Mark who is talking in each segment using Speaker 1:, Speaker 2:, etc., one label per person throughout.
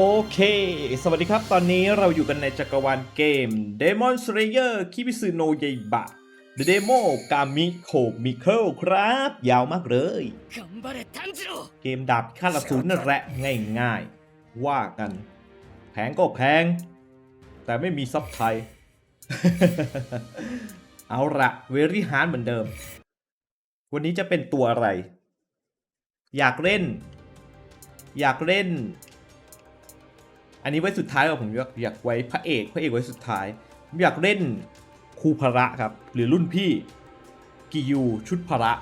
Speaker 1: โอเค สวัสดีครับ ตอนนี้เราอยู่กันในจักรวาลเกม Demon Slayer Kibisu no Yaiba The Demo Kamiko m i k l ครับ ยาวมากเลย เกมดับขั้นละศูนย์นั่นแหละง่ายๆ ว่ากันแพงก็แพง แต่ไม่มีซับไทย เอาละเวรี่ฮาร์ดเหมือนเดิม วันนี้จะเป็นตัวอะไร อยากเล่น อยากเล่น อันนี้ไว้สุดท้ายว่าผมอยากอยากไว้พระเอกพระเอกไว้สุดท้ายผมอยากเล่นครูพระครับ หรือรุ่นพี่กิยูชุดพระ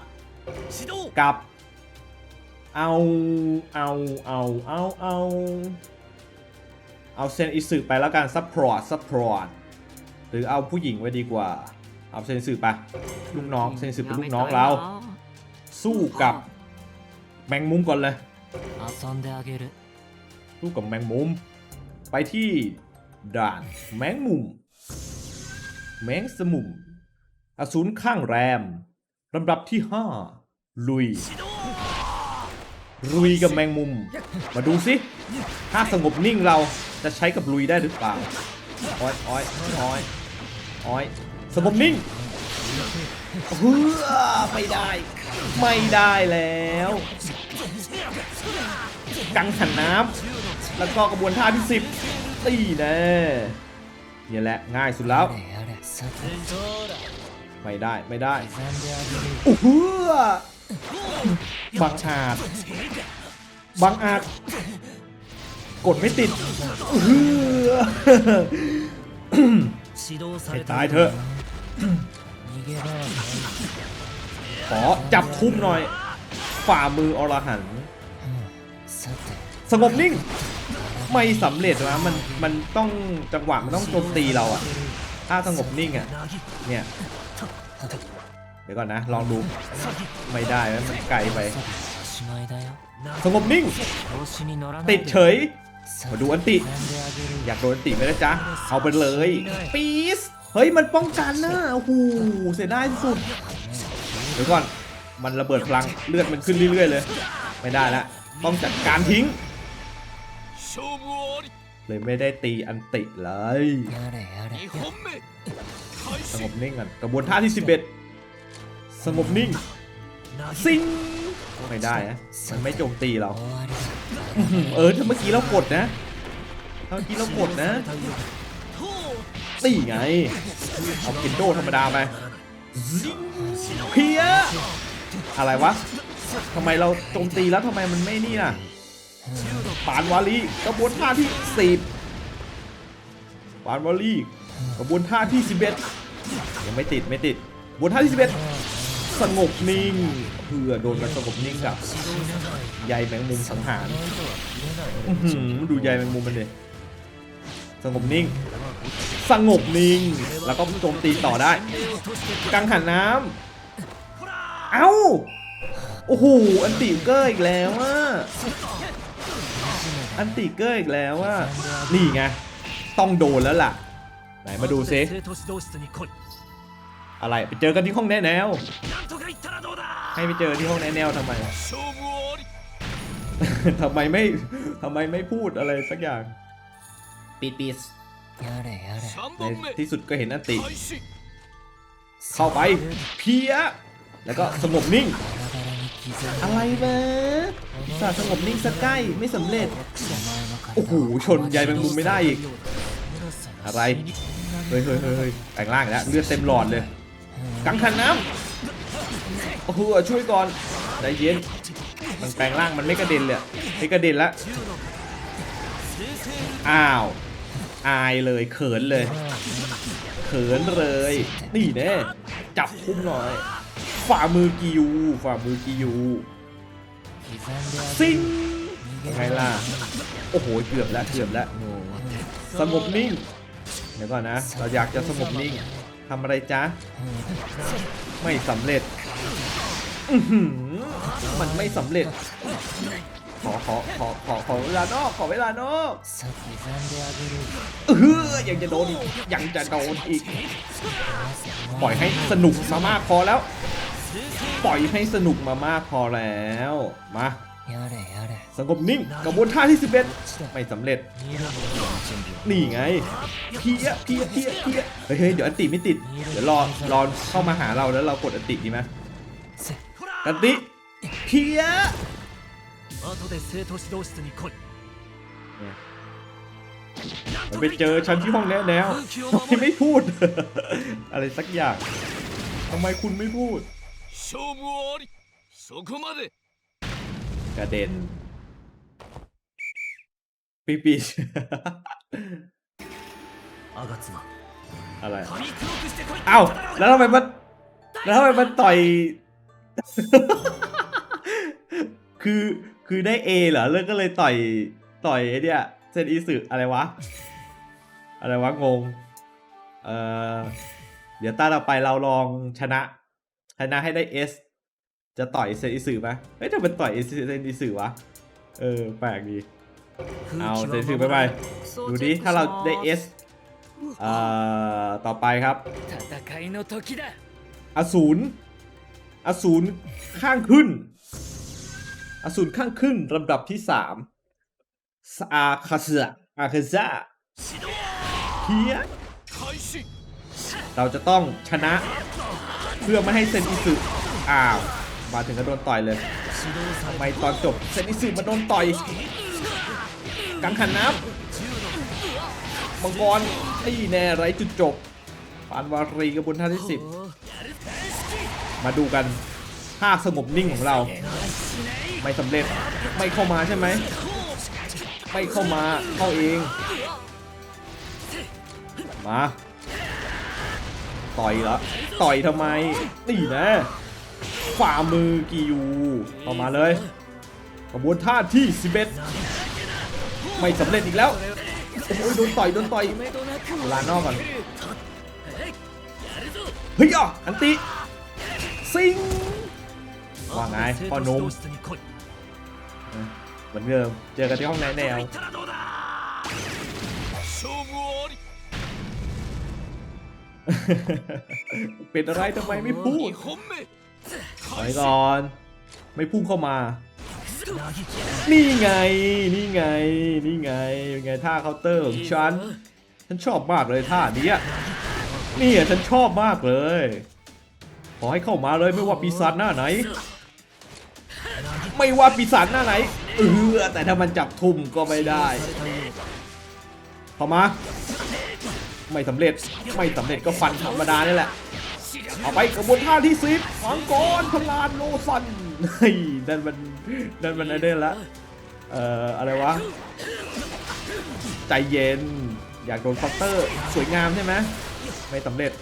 Speaker 1: กับ เอาเอาเอาเอาเอาเอาเซนอิสึไปแล้วกันซัพพอร์ตซัพพอร์ตหรือเอาผู้หญิงไว้ดีกว่า เอาเซนสึไปลูกน้องเซนสึเป็นลูกน้องเรา สู้กับแมงมุมก่อนเลยสู้กับแมงมุม ไปที่ด่านแมงมุม แมงสมุม อสูรข้างแรมลำดับที่ห้าลุย ลุยกับแมงมุม มาดูสิ ถ้าสงบนิ่งเราจะใช้กับลุยได้หรือเปล่า อ้อยอ้อยอ้อยอ้อยสงบนิ่งเฮ้อไม่ได้ ไม่ได้แล้ว กังหันน้ำ แล้วก็กระบวนท่าที่ 10ตีแน่เนี่ยแหละง่ายสุดแล้ว ไม่ได้ไม่ได้โอ้โหบังอาจบังอาจกดไม่ติดให้ตายเถอะขอจับทุ่มหน่อย ฝ่ามืออรหันสงบนิ่ง ไม่สำเร็จนะมันมันต้องจังหวะมันต้องโจมตีเราอะถ้าสงบนิ่งอะเนี่ยเดี๋ยวก่อนนะ ลองดูไม่ได้แล้วมันไกลไป สงบนิ่ง ติดเฉย มาดูอันติ อยากโดนติไหมนะจ๊ะ เอาไปเลย ปีสเฮ้ย มันป้องกันนะโอ้โหเสียดายสุด เดี๋ยวก่อน มันระเบิดพลังเลือดมันขึ้นเรื่อยๆเลย ไม่ได้ละ ต้องจัดการทิ้ง เลยไม่ได้ตีอันติเลยสงบนิ่งก่อนกระบวนท่าที่ 11 สงบนิ่งสิงไม่ได้นะมันไม่โจมตีเรา เออถ้าเมื่อกี้เรากดนะเมื่อกี้เรากดนะตีไง เอากินโดธรรมดาไปเพียอะไรวะทำไมเราโจมตีแล้วทำไมมันไม่นี่ล่ะ ปานวาลีกระบวนท่าที่สิบปานวาลีกระบวนท่าที่สิบเอ็ดยังไม่ติดไม่ติดบวนท่าที่สิบเอ็ดสงบนิ่ง เพื่อโดนมันสงบนิ่งกับใยแมงมุมสังหารอื้อหือดูใยแมงมุมมันเลยสงบนิ่ง สงบนิ่ง แล้วก็โจมตีต่อได้ กังหันน้ำเอ้า โอ้โห อันติเกอร์อีกแล้วอะ อันติเกอร์อีกแล้วว่านี่ไง ต้องโดนแล้วล่ะ ไหนมาดูซิอะไรไปเจอกันที่ห้องแนแนว ให้ไปเจอที่ห้องแนแนวทำไมทำไมไม่ทำไมไม่พูดอะไรสักอย่างปิดปิดในที่สุดก็เห็นอันติ เข้าไปเพียแล้วก็สงบนิ่ง อะไรเวะสาสงบนิ่งสักใกล้ไม่สำเร็จ โอ้โห ชนยายแมงมุมไม่ได้อีก อะไร เฮ้ยเฮ้ยเฮ้ยแต่งร่างแล้ว เลือดเต็มหลอดเลย กังขันน้ำโอ้โหช่วยก่อนใจเย็น มันแปลงร่างมันไม่กระเด็นเลยไม่กระเด็นละ อ้าว อายเลยเขินเลย เขินเลย นี่เน่จับคุ้มหน่อย ฝ่ามือกิวฝ่ามือกิยูซิงไงล่ะ โอ้โห เกือบแล้วเกือบแล้วสงบนิ่ง เดี๋ยวก่อนนะ เราอยากจะสงบนิ่งทำอะไรจ๊ะ ไม่สำเร็จ มันไม่สำเร็จ ขอขอขอขอขอเวลานอกขอเวลานอกเออยังจะโดนอีกยังจะโดนอีก ปล่อยให้สนุกซะมากพอแล้ว ปล่อยให้สนุกมามากพอแล้ว มาสงบนิ่งกระบวนท่าที่ 11 ไม่สำเร็จ นี่ไง เพี้ยเพี้ยเพี้ยเพี้ยเฮ้ยเดี๋ยวอันติไม่ติด เดี๋ยวรอรอเข้ามาหาเราแล้วเรากดอันติดีไหมอันติเพี้ยมันไปเจอฉันที่ห้องแน้วที่ไม่พูด อะไรสักอย่างทำไมคุณไม่พูด
Speaker 2: 勝負はありそこまで
Speaker 1: กระเด็นปีปี
Speaker 2: 吾妻
Speaker 1: อะไร
Speaker 2: 紙黒くしてこい
Speaker 1: เอ้าแล้วทำไมมันแล้วทำไมมันต่อย คือคือได้ A เหรอแล้วก็เลยต่อยต่อยไอ้เนี่ยเซนอีสึอะไรวะ อะไรวะงง เออเดี๋ยวตาเราไปเราลองชนะ ชนะให้ได้ S จะต่อยเซนอิสึไหมเฮ้ยจะเป็นต่อยเซนอิสึวะ เออ แปลกดี เอาเซนอิสึไปไปดูดิ ถ้าเราได้ S เอ่อ ต่อไปครับอสูรอสูรข้างขึ้น อสูรข้างขึ้นลำดับที่สามอาคาเซอาคาเซเฮียเราจะต้องชนะ พื่อไม่ให้เซนอิสุอ้าวมาถึงก็โดนต่อยเลยทำไมตอนจบเซนอิสุมาโดนต่อยกังขันน้ำมังกรไอ้แน่ไรจุดจบปานวารีกับบนท่าที่สิบมาดูกันภาคสงบนิ่งของเรา ไม่สำเร็จไม่เข้ามาใช่ไหมไม่เข้ามาเข้าเองมาต่อยแล้ว ต่อยทำไมนี่นะฝ่ามือกีอยูออกมาเลยขบวนท่าที่ 11 ไม่สำเร็จอีกแล้วโอ้ยโดนต่อยโดนต่อยลานอกก่อนเฮ้ยอะอันติซิงว่าไงพ่อนุ่มเหมือนเดิมเจอกันที่ห้องแนแนว เป็นอะไรทำไมไม่พูดถอยก่อน ไม่พุ่งเข้ามา นี่ไง นี่ไง นี่ไง เป็นไงท่าเคาน์เตอร์ของฉัน ฉันชอบมากเลยท่านี้นี่อะฉันชอบมากเลย ขอให้เข้ามาเลยไม่ว่าปีศาจหน้าไหน ไม่ว่าปีศาจหน้าไหน เออแต่ถ้ามันจับทุ่มก็ไม่ได้ เข้ามา ไม่สำเร็จไม่สำเร็จก็ฟันธรรมดานี่แหละ เอาไปกระบวนท่าที่สิบมังกรพลานโลซันเฮ้ยนั่นมันนั่นมันอะไรละเอ่ออะไรวะ ใจเย็น อยากโดนฟัตเตอร์ สวยงามใช่ไหมไม่สำเร็จ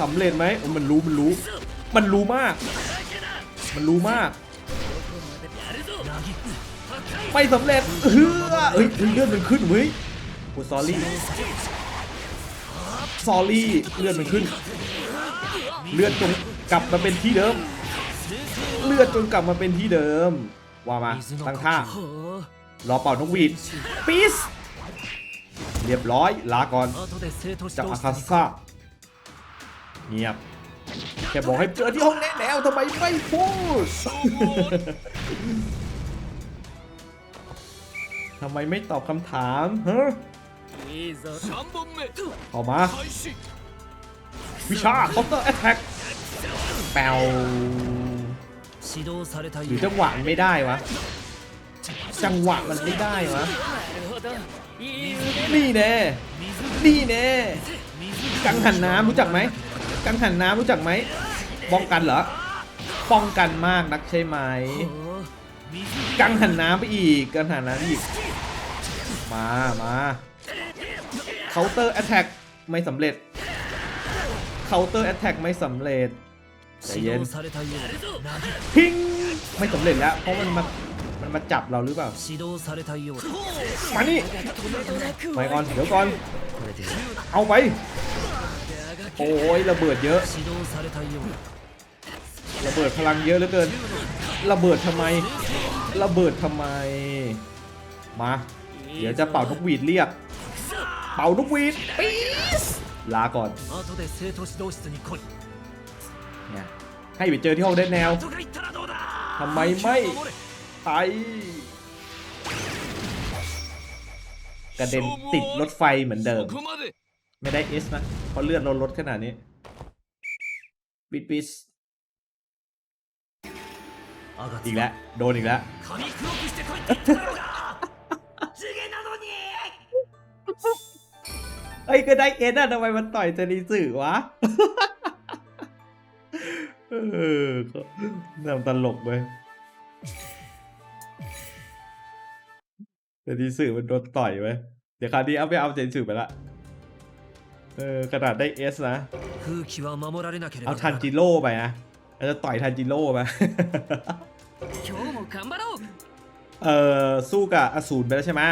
Speaker 1: สำเร็จไหมมันรู้มันรู้ มันรู้มาก มันรู้มาก ไม่สำเร็จเฮ้ยเฮ้ยเลื่อนมันขึ้นเว้ยโอ้ซอรี่ ซอรี่เลือดมันขึ้น เลือดจนกลับมาเป็นที่เดิม เลือดจนกลับมาเป็นที่เดิม ว่ามาตั้งท่ารอเป่านกหวีดปีสเรียบร้อยลาก่อนจากอาคาซ่าเงียบแค่บอกให้เจอที่ห้องแน่แล้วทำไมไม่พูดทำไมไม่ตอบคำถามฮะ ออกมา วิชาเคาน์เตอร์แอทแทกแปวหรือจังหวะไม่ได้วะ จังหวะมันไม่ได้วะ นี่แน่นี่แน่กังหันน้ำรู้จักไหมกังหันน้ำรู้จักไหมป้องกันเหรอ ป้องกันมากนักใช่ไหม กังหันน้ำไปอีก กังหันน้ำอีก มา มา คา counter attack ไม่สำเร็จคา counter attack ไม่สำเร็จใจเย็นพิงไม่สำเร็จแล้วเพราะมันมามันมาจับเราหรือเปล่ามานี่ไปก่อนเดี๋ยวก่อน เอาไป โอ้ยระเบิดเยอะ ระเบิดพลังเยอะเหลือเกิน ระเบิดทำไม ระเบิดทำไม มา เดี๋ยวจะเป่าทุกหวีดเรียก เป่านกวีดปี๊สลาก่อนเนี่ยให้ไปเจอที่ห้องเดนแนวทำไมไม่ไยกระเด็นติดรถไฟเหมือนเดิม ไม่ได้เอสนะเพราะเลือดลดรถขนาดนี้ปิดปิสอีกแล้ว โดนอีกแล้ว เอ้ยก็ได้เอสอะทำไมมันต่อยเจนิสือวะ เออทำตลกไปเจนิสือมันโดนต่อยไปเดี๋ยวคราวนี้เอาไปเอาเจนิสือไปละ เออกระดาษได้เอสนะ เอาทันจิโร่ไปนะเาจะต่อยทันจิโร่ไปเออสู้กับอสูรไปแล้วใช่ไหม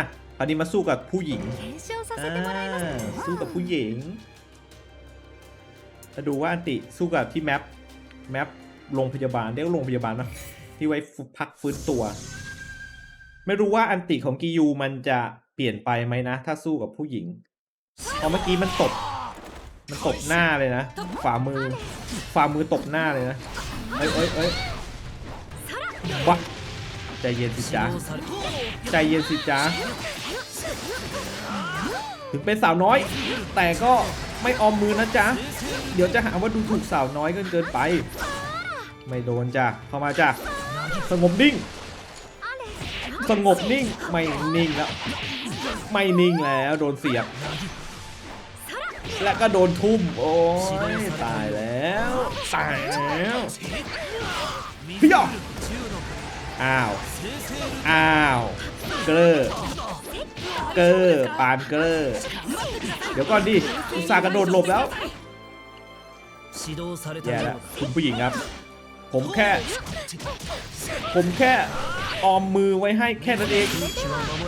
Speaker 1: ราวนี้มาสู้กับผู้หญิงสู้กับผู้หญิงจะดูว่าอันติสู้กับที่แมปแมปโรงพยาบาลเรียกโรงพยาบาลนะที่ไว้พักฟื้นตัว ไม่รู้ว่าอันติของกิยูมันจะเปลี่ยนไปไหมนะ ถ้าสู้กับผู้หญิงพอเมื่อกี้มันตบมันตบหน้าเลยนะฝ่ามือฝ่ามือตบหน้าเลยนะเอ้ยเอ้ยเอ้ยวักใจเย็นสิจ้าใจเย็นสิจ้า ถึงเป็นสาวน้อย แต่ก็ไม่ออมมือนะจ๊ะ เดี๋ยวจะหาว่าดูถูกสาวน้อยเกินเกินไป ไม่โดนจ้ะ เข้ามาจ้ะ สงบนิ่ง สงบนิ่ง ไม่นิ่งแล้ว ไม่นิ่งแล้วโดนเสียบ และก็โดนทุ่ม โอ้ยตายแล้ว ตายแล้วพี่ยออ้าว อ้าว เกลอ เกอร์ปานเกอร์เดี๋ยวก่อนดิอุตส่าห์กระโดดหลบแล้วแย่แล้วคุณผู้หญิงครับ ผมแค่ ผมแค่ออมมือไว้ให้แค่นั้นเอง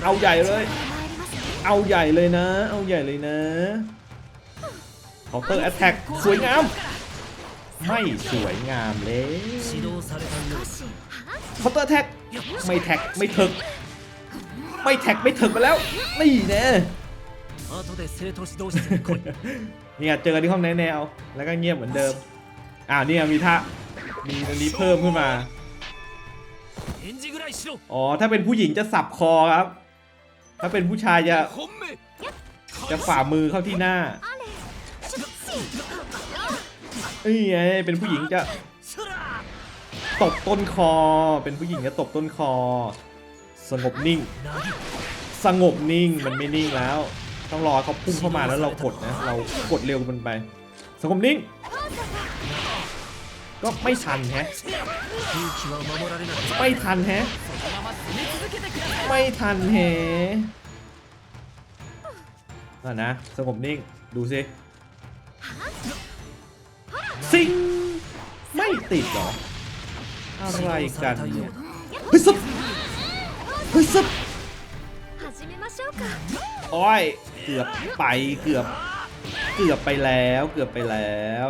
Speaker 1: เอาใหญ่เลย เอาใหญ่เลยนะ เอาใหญ่เลยนะคอน์เตอร์แอตแทกสวยงาม ไม่สวยงามเลยคอน์เตอร์แท็กไม่แท็กไม่ถึก ไม่แท็กไม่ถึงไปแล้ว นี่แน่เนี่ยเจอที่ห้องแนแนวแล้วก็เงียบเหมือนเดิม อ้าวเนี่ยมีท่ามีตังนี้เพิ่มขึ้นมา อ๋อ ถ้าเป็นผู้หญิงจะสับคอครับ ถ้าเป็นผู้ชายจะจะฝ่ามือเข้าที่หน้าเอ้ยเป็นผู้หญิงจะตบต้นคอ เป็นผู้หญิงจะตบต้นคอ สงบนิ่ง สงบนิ่งมันไม่นิ่งแล้ว ต้องรอเขาพุ่งเข้ามาแล้วเรากดนะ เรากดเร็วมันไป สงบนิ่ง ก็ไม่ทันแฮะ ไม่ทันแฮะ ไม่ทันแฮะนะนะ สงบนิ่ง ดูสิซิงไม่ติดหรอ อะไรกันเนี่ยเฮ้ยสุด เฮ้ยซึบโอ้ยเกือบไปเกือบ เกือบไปแล้วเกือบไปแล้ว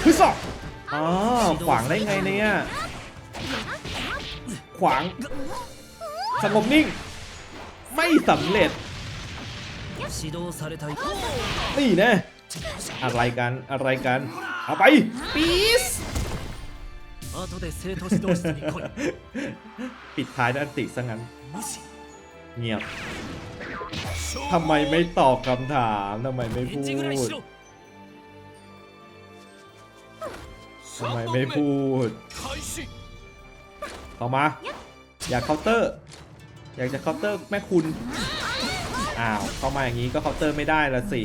Speaker 1: เฮ้ยสอบอ๋อขวางได้ไงเนี่ยขวางสงบนิ่ง ไม่สำเร็จนี่นะอะไรกันอะไรกันเอาไปปีสปิดท้ายด้านติซะงั้น เงียบทำไมไม่ตอบคำถามทำไมไม่พูดทำไมไม่พูดเข้ามา อยากเคาน์เตอร์ อยากจะเคาน์เตอร์แม่คุณอ้าวเข้ามาอย่างนี้ก็เคาน์เตอร์ไม่ได้ละสิ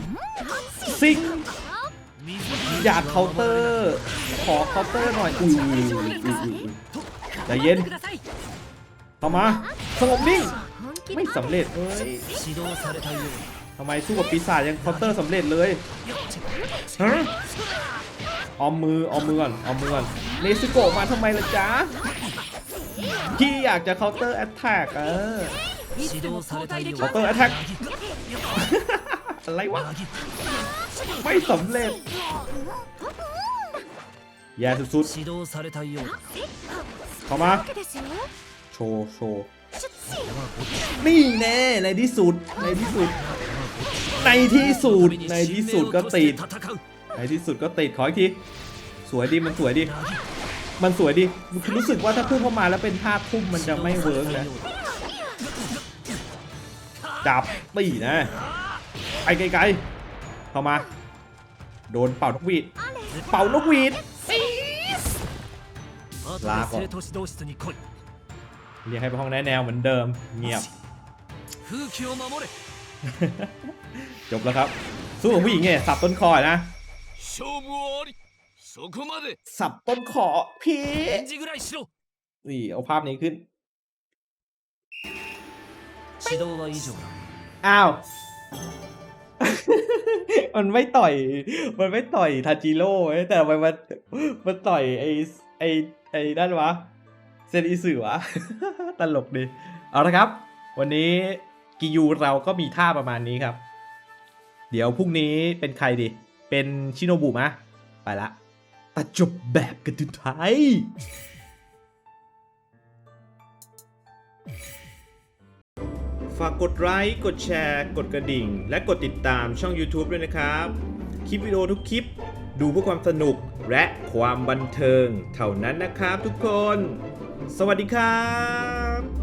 Speaker 1: ซิงอยากเคาน์เตอร์ ขอเคาน์เตอร์หน่อยอุ้ยใจเย็นเข้ามา สงบนิ่งไม่สำเร็จเอ้ยทำไมสู้กับปีศาจยังคานเตอร์สำเร็จเลยฮะออมมือออมมือก่อนออมมือก่อนเนซุโกะมาทำไมล่ะจ๊ะพี่อยากจะคานเตอร์แอตแทกเออคานเตอร์แอตแทกอะไรวะ ไม่สำเร็จแย่สุดๆเข้ามา โชว์โชว์ นี่แน่ในที่สุดในที่สุด ในที่สุดในที่สุดก็ติด ในที่สุดก็ติดขออีกทีสวยดีมันสวยดี มันสวยดีรู้สึกว่าถ้าพุ่งเข้ามาแล้วเป็นภาพพุ่มมันจะไม่เวิร์กนะจับปีนะไปไกลๆเข้ามา โดนเป่านกหวีด เป่านกหวีด
Speaker 3: ลาก่อน
Speaker 1: เรียกให้ไปห้องแนแนวเหมือนเดิม เงียบ จบแล้วครับ สู้กับผู้หญิงเนี่ยสับต้นคอนะ สับต้นคอพี่นี่เอาภาพนี้ขึ้น อ้าว มันไม่ต่อย มันไม่ต่อยทาจิโร่แต่ทำไมมันมันต่อยไอไอไอนั่นวะ เซนอิสึวะ ตลกดี เอาละครับ วันนี้กิยูเราก็มีท่าประมาณนี้ครับ เดี๋ยวพรุ่งนี้เป็นใครดี เป็นชิโนบุมะ ไปละ ตัดจบแบบกระตุนไทยฝากกดไลค์ กดแชร์ กดกระดิ่ง และกดติดตามช่อง YouTube ด้วยนะครับ คลิปวิดีโอทุกคลิป ดูเพื่อความสนุกและความบันเทิง เท่านั้นนะครับทุกคน สวัสดีครับ